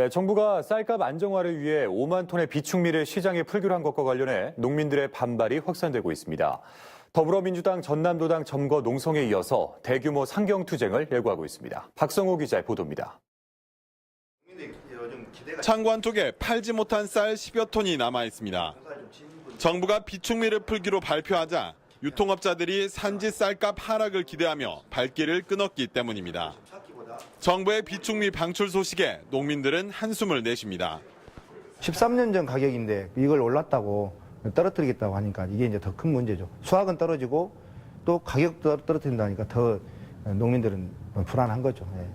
네, 정부가 쌀값 안정화를 위해 5만 톤의 비축미를 시장에 풀기로 한 것과 관련해 농민들의 반발이 확산되고 있습니다. 더불어민주당 전남도당 점거 농성에 이어서 대규모 상경 투쟁을 예고하고 있습니다. 박성호 기자의 보도입니다. 창관 쪽에 팔지 못한 쌀 10여 톤이 남아 있습니다. 정부가 비축미를 풀기로 발표하자 유통업자들이 산지 쌀값 하락을 기대하며 발길을 끊었기 때문입니다. 정부의 비축미 방출 소식에 농민들은 한숨을 내쉽니다. 13년 전 가격인데 이걸 올랐다고 떨어뜨리겠다고 하니까 이게 이제 더 큰 문제죠. 수확은 떨어지고 또 가격도 떨어뜨린다니까 더 농민들은 불안한 거죠. 예.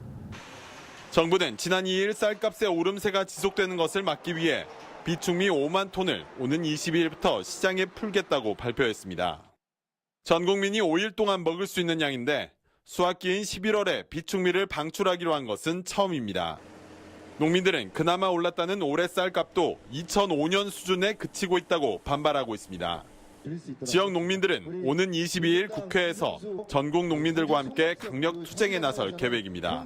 정부는 지난 2일 쌀값의 오름세가 지속되는 것을 막기 위해 비축미 5만 톤을 오는 22일부터 시장에 풀겠다고 발표했습니다. 전 국민이 5일 동안 먹을 수 있는 양인데 수확기인 11월에 비축미를 방출하기로 한 것은 처음입니다. 농민들은 그나마 올랐다는 올해 쌀값도 2005년 수준에 그치고 있다고 반발하고 있습니다. 지역 농민들은 오는 22일 국회에서 전국 농민들과 함께 강력 투쟁에 나설 계획입니다.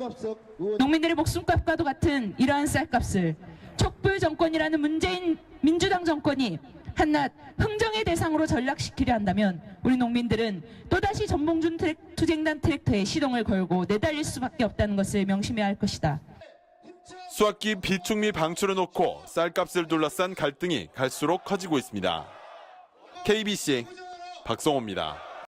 농민들의 목숨값과도 같은 이러한 쌀값을 촛불 정권이라는 문재인 민주당 정권이 한낱 흥정의 대상으로 전락시키려 한다면 우리 농민들은 또다시 전봉준 트랙, 투쟁단 트랙터에 시동을 걸고 내달릴 수밖에 없다는 것을 명심해야 할 것이다. 수확기 비축미 방출을 놓고 쌀값을 둘러싼 갈등이 갈수록 커지고 있습니다. KBC 박성호입니다.